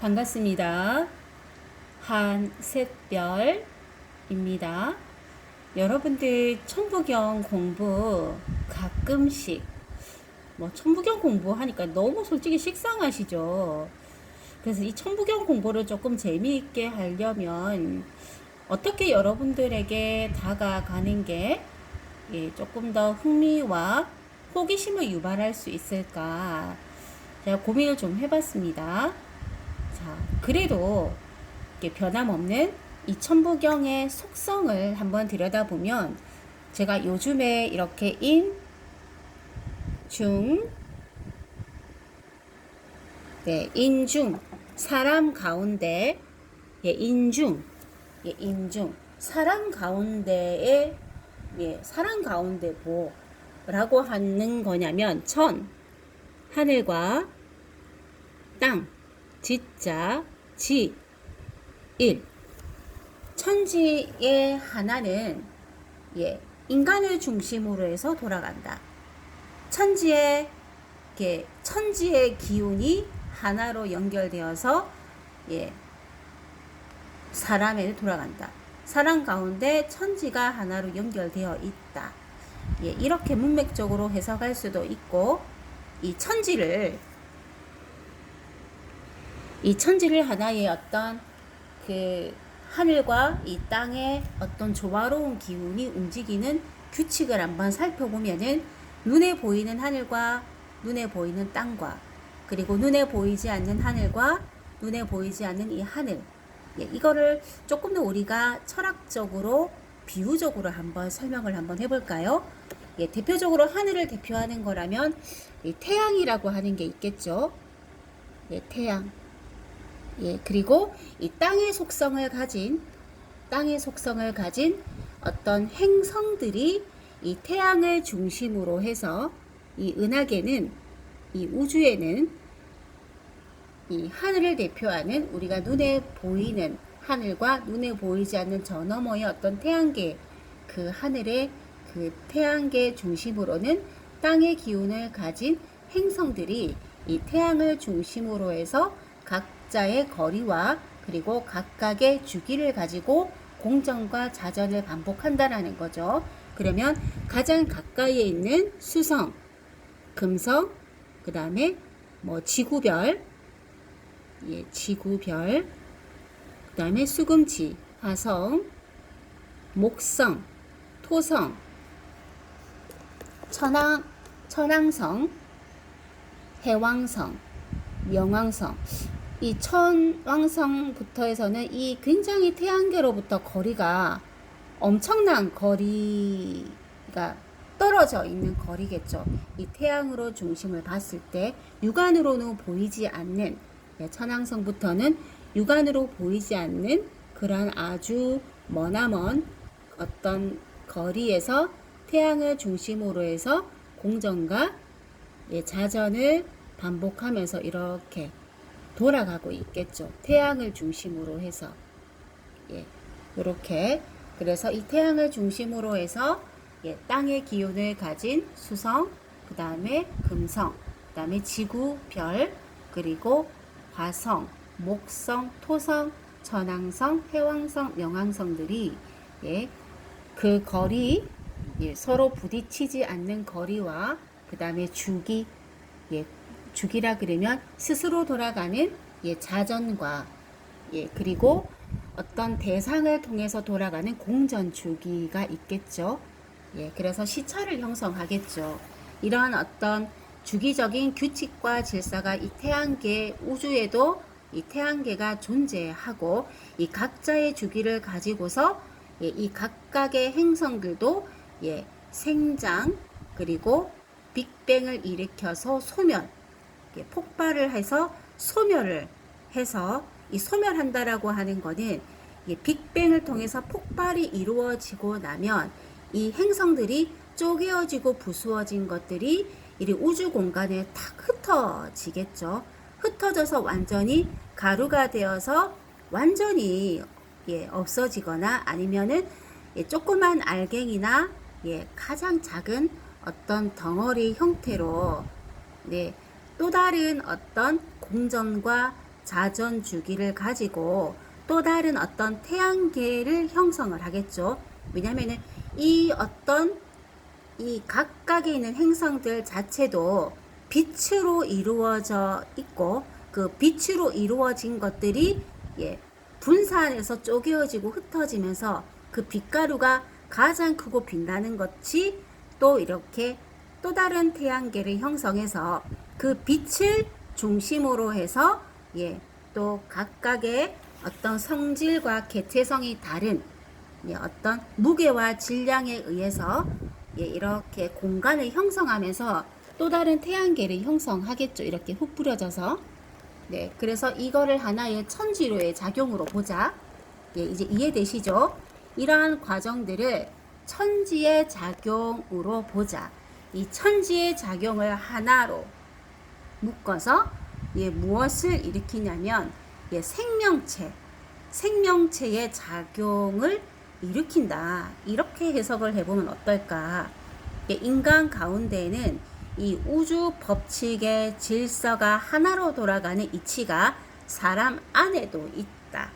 반갑습니다. 한셋별입니다. 여러분들 천부경 공부 가끔씩 뭐 천부경 공부하니까 너무 솔직히 식상하시죠. 그래서 이 천부경 공부를 조금 재미있게 하려면 어떻게 여러분들에게 다가가는 게 예, 조금 더 흥미와 호기심을 유발할 수 있을까 제가 고민을 좀 해봤습니다. 자, 그래도 변함없는 이 천부경의 속성을 한번 들여다보면 제가 요즘에 이렇게 인, 중, 네, 인중, 사람 가운데, 예, 인중, 예, 인중, 사람 가운데에, 예, 사람 가운데 뭐라고 하는 거냐면, 천, 하늘과 땅, 지자, 지, 일. 천지의 하나는, 예, 인간을 중심으로 해서 돌아간다. 천지의 이렇게 천지의 기운이 하나로 연결되어서 예 사람에 돌아간다. 사람 가운데 천지가 하나로 연결되어 있다. 예, 이렇게 문맥적으로 해석할 수도 있고 이 천지를 이 천지를 하나의 어떤 그 하늘과 이 땅의 어떤 조화로운 기운이 움직이는 규칙을 한번 살펴보면은 눈에 보이는 하늘과 눈에 보이는 땅과 그리고 눈에 보이지 않는 하늘과 눈에 보이지 않는 이 하늘 예, 이거를 조금 더 우리가 철학적으로 비유적으로 한번 설명을 한번 해볼까요? 예, 대표적으로 하늘을 대표하는 거라면 이 태양이라고 하는 게 있겠죠. 예, 태양. 예, 그리고 이 땅의 속성을 가진 땅의 속성을 가진 어떤 행성들이 이 태양을 중심으로 해서 이 은하계는 이 우주에는 이 하늘을 대표하는 우리가 눈에 보이는 하늘과 눈에 보이지 않는 저 너머의 어떤 태양계 그 하늘의 그 태양계 중심으로는 땅의 기운을 가진 행성들이 이 태양을 중심으로 해서 각 자의 거리와 그리고 각각의 주기를 가지고 공전과 자전을 반복한다라는 거죠. 그러면 가장 가까이에 있는 수성, 금성, 그 다음에 뭐 지구별, 예, 지구별, 그 다음에 수금지, 화성, 목성, 토성, 천왕, 천왕성, 해왕성, 명왕성. 이 천왕성부터 해서는 이 굉장히 태양계로부터 거리가 엄청난 거리가 떨어져 있는 거리겠죠. 이 태양으로 중심을 봤을 때 육안으로는 보이지 않는 예, 천왕성부터는 육안으로 보이지 않는 그런 아주 머나먼 어떤 거리에서 태양을 중심으로 해서 공전과 예, 자전을 반복하면서 이렇게 돌아가고 있겠죠. 태양을 중심으로 해서 예, 이렇게 그래서 이 태양을 중심으로 해서 예, 땅의 기운을 가진 수성, 그 다음에 금성, 그 다음에 지구, 별, 그리고 화성, 목성, 토성, 천왕성, 해왕성, 명왕성들이 예, 그 거리 예, 서로 부딪히지 않는 거리와 그 다음에 주기 예, 주기라 그러면 스스로 돌아가는 예, 자전과 예, 그리고 어떤 대상을 통해서 돌아가는 공전 주기가 있겠죠. 예, 그래서 시차를 형성하겠죠. 이러한 어떤 주기적인 규칙과 질서가 이 태양계 우주에도 이 태양계가 존재하고 이 각자의 주기를 가지고서 예, 이 각각의 행성들도 예, 생장 그리고 빅뱅을 일으켜서 소멸 예, 폭발을 해서 소멸을 해서 이 소멸한다라고 하는 것은 이 빅뱅을 통해서 폭발이 이루어지고 나면 이 행성들이 쪼개어지고 부수어진 것들이 이 우주 공간에 탁 흩어지겠죠. 흩어져서 완전히 가루가 되어서 완전히 예, 없어지거나 아니면은 예, 조그만 알갱이나 예, 가장 작은 어떤 덩어리 형태로 네, 또 다른 어떤 공전과 자전 주기를 가지고 또 다른 어떤 태양계를 형성을 하겠죠. 왜냐면은 이 어떤 이 각각에 있는 행성들 자체도 빛으로 이루어져 있고 그 빛으로 이루어진 것들이 예, 분산해서 쪼개어지고 흩어지면서 그 빛가루가 가장 크고 빛나는 것이 또 이렇게 또 다른 태양계를 형성해서 그 빛을 중심으로 해서 예, 또 각각의 어떤 성질과 개체성이 다른 예, 어떤 무게와 질량에 의해서 예, 이렇게 공간을 형성하면서 또 다른 태양계를 형성하겠죠. 이렇게 훅 뿌려져서. 네, 그래서 이거를 하나의 천지로의 작용으로 보자. 예, 이제 이해되시죠? 이러한 과정들을 천지의 작용으로 보자. 이 천지의 작용을 하나로 묶어서 예, 무엇을 일으키냐면 예, 생명체, 생명체의 작용을 일으킨다. 이렇게 해석을 해보면 어떨까? 예, 인간 가운데에는 이 우주 법칙의 질서가 하나로 돌아가는 이치가 사람 안에도 있다.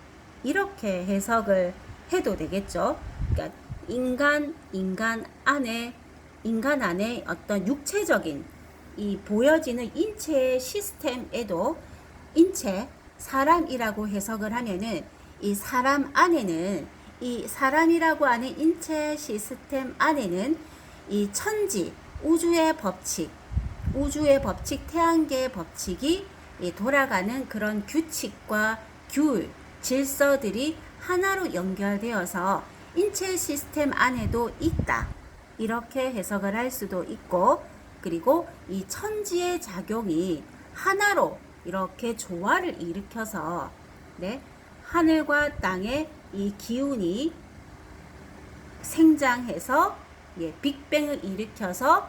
이렇게 해석을 해도 되겠죠. 그러니까 인간 인간 안에 인간 안에 어떤 육체적인 이 보여지는 인체 시스템에도 인체 사람이라고 해석을 하면은 이 사람 안에는 이 사람이라고 하는 인체 시스템 안에는 이 천지 우주의 법칙 우주의 법칙 태양계의 법칙이 이 돌아가는 그런 규칙과 규율 질서들이 하나로 연결되어서 인체 시스템 안에도 있다. 이렇게 해석을 할 수도 있고 그리고 이 천지의 작용이 하나로 이렇게 조화를 일으켜서 네, 하늘과 땅의 이 기운이 생장해서 예, 빅뱅을 일으켜서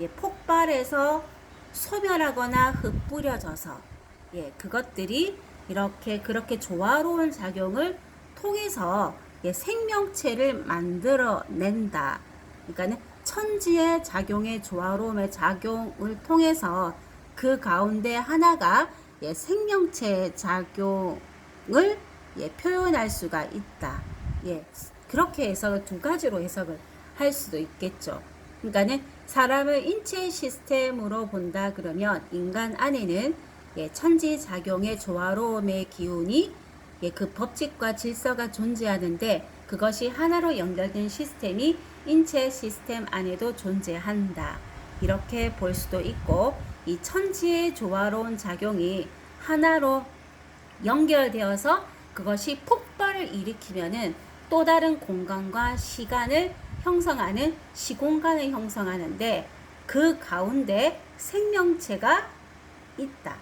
예, 폭발해서 소멸하거나 흩뿌려져서 예, 그것들이 이렇게 그렇게 조화로운 작용을 통해서 예, 생명체를 만들어낸다. 그러니까는 천지의 작용의 조화로움의 작용을 통해서 그 가운데 하나가 예, 생명체의 작용을 예, 표현할 수가 있다. 예, 그렇게 해석을 두 가지로 해석을 할 수도 있겠죠. 그러니까는 사람을 인체 시스템으로 본다 그러면 인간 안에는 예, 천지 작용의 조화로움의 기운이 예, 그 법칙과 질서가 존재하는데 그것이 하나로 연결된 시스템이 인체 시스템 안에도 존재한다. 이렇게 볼 수도 있고 이 천지의 조화로운 작용이 하나로 연결되어서 그것이 폭발을 일으키면은 또 다른 공간과 시간을 형성하는 시공간을 형성하는데 그 가운데 생명체가 있다.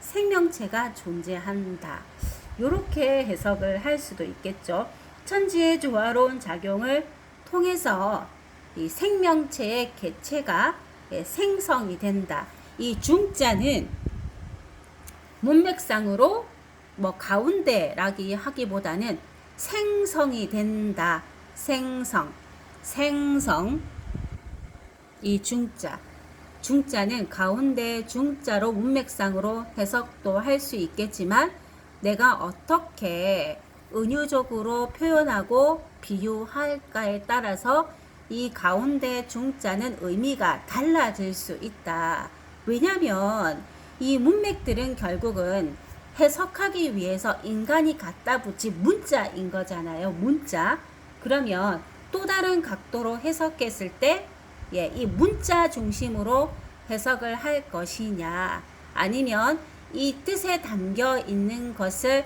생명체가 존재한다. 이렇게 해석을 할 수도 있겠죠. 천지의 조화로운 작용을 통해서 이 생명체의 개체가 예, 생성이 된다. 이 중자는 문맥상으로 뭐 가운데라기 하기보다는 생성이 된다. 생성. 생성. 이 중자. 중자는 가운데 중자로 문맥상으로 해석도 할 수 있겠지만 내가 어떻게 은유적으로 표현하고 비유할까에 따라서 이 가운데 중자는 의미가 달라질 수 있다. 왜냐하면 이 문맥들은 결국은 해석하기 위해서 인간이 갖다 붙인 문자인 거잖아요. 문자. 그러면 또 다른 각도로 해석했을 때, 예, 이 문자 중심으로 해석을 할 것이냐, 아니면 이 뜻에 담겨 있는 것을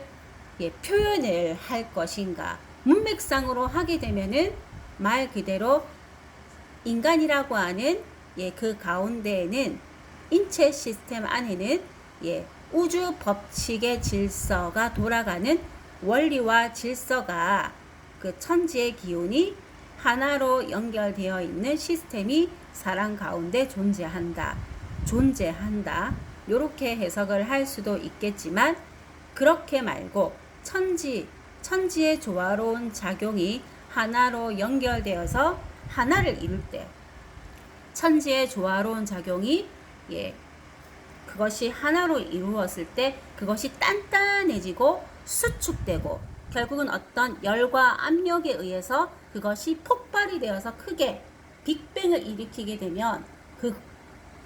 예, 표현을 할 것인가. 문맥상으로 하게 되면은 말 그대로 인간이라고 하는 예, 그 가운데에는 인체 시스템 안에는 예, 우주 법칙의 질서가 돌아가는 원리와 질서가 그 천지의 기운이 하나로 연결되어 있는 시스템이 사람 가운데 존재한다. 존재한다. 이렇게 해석을 할 수도 있겠지만 그렇게 말고 천지 천지의 조화로운 작용이 하나로 연결되어서 하나를 이룰 때 천지의 조화로운 작용이 예 그것이 하나로 이루었을 때 그것이 단단해지고 수축되고 결국은 어떤 열과 압력에 의해서 그것이 폭발이 되어서 크게 빅뱅을 일으키게 되면 그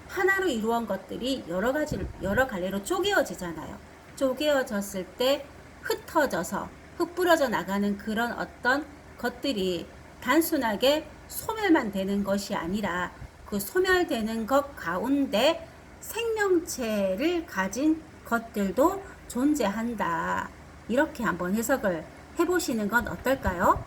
하나로 이루어진 것들이 여러 가지 여러 갈래로 쪼개어지잖아요. 쪼개어졌을 때 흩어져서 흩뿌려져 나가는 그런 어떤 것들이 단순하게 소멸만 되는 것이 아니라 그 소멸되는 것 가운데 생명체를 가진 것들도 존재한다. 이렇게 한번 해석을 해보시는 건 어떨까요?